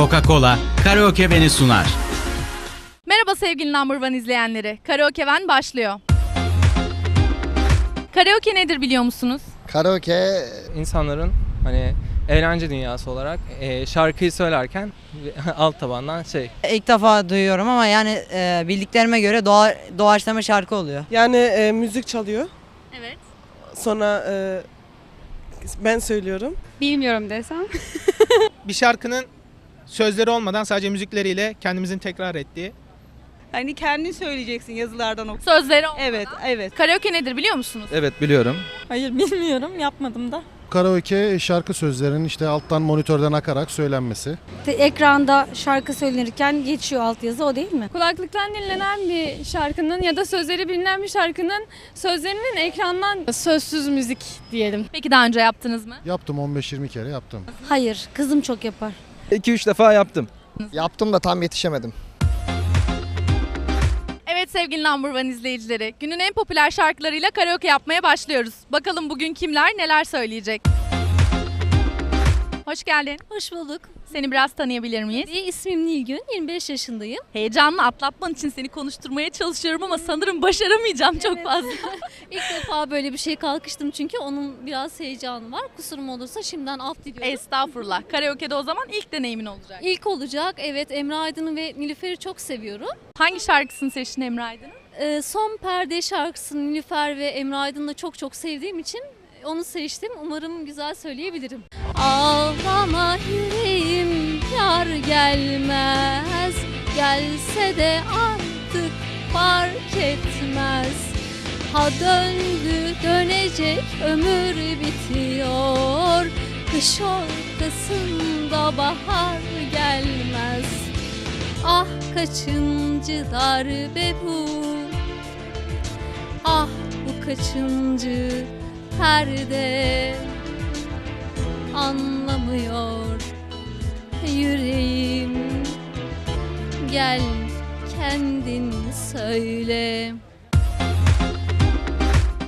Coca-Cola Karaoke Beni sunar. Merhaba sevgili Number One izleyenleri. Karaoke Ben başlıyor. Karaoke nedir biliyor musunuz? Karaoke insanların hani eğlence dünyası olarak e, şarkıyı söylerken alt tabandan şey İlk defa duyuyorum ama yani e, bildiklerime göre doğa, doğaçlama şarkı oluyor. Yani e, müzik çalıyor. Evet. Sonra e, ben söylüyorum. Bilmiyorum desem. bir şarkının sözleri olmadan sadece müzikleriyle kendimizin tekrar ettiği Hani kendin söyleyeceksin yazılardan oku. Sözleri olmadan. Evet, evet. Karaoke nedir biliyor musunuz? Evet biliyorum. Hayır bilmiyorum yapmadım da. karaoke şarkı sözlerinin işte alttan monitörden akarak söylenmesi. Ekranda şarkı söylenirken geçiyor altyazı o değil mi? Kulaklıktan dinlenen bir şarkının ya da sözleri bilinen bir şarkının sözlerinin ekrandan sözsüz müzik diyelim. Peki daha önce yaptınız mı? Yaptım 15-20 kere yaptım. Hayır kızım çok yapar. 2-3 defa yaptım. Yaptım da tam yetişemedim. Evet sevgili Number One izleyicileri. Günün en popüler şarkılarıyla karaoke yapmaya başlıyoruz. Bakalım bugün kimler neler söyleyecek? Hoş geldin. Hoş bulduk. Seni biraz tanıyabilir miyiz? İsmim Nilgün, 25 yaşındayım. Heyecanlı atlatman için seni konuşturmaya çalışıyorum ama sanırım başaramayacağım çok Evet. fazla. İlk defa böyle bir şey kalkıştım çünkü onun biraz heyecanı var. Kusurum olursa şimdiden af diliyorum. Estağfurullah. Karaoke'de o zaman ilk deneyimin olacak. İlk olacak. Evet Emre Aydın'ı ve Nilüfer'i çok seviyorum. Hangi şarkısını seçtin Emre Aydın'ın? Ee, son perde şarkısını Nilüfer ve Emre Aydın'ı çok çok sevdiğim için onu seçtim. Umarım güzel söyleyebilirim. Yar gelmez. Gelse de artık fark etmez. Ha döndü dönecek ömür bitiyor. Kış ortasında bahar gelmez. Ah kaçıncı darbe bu? Ah bu kaçıncı perde? Anlamıyor yüreğim Gel kendin söyle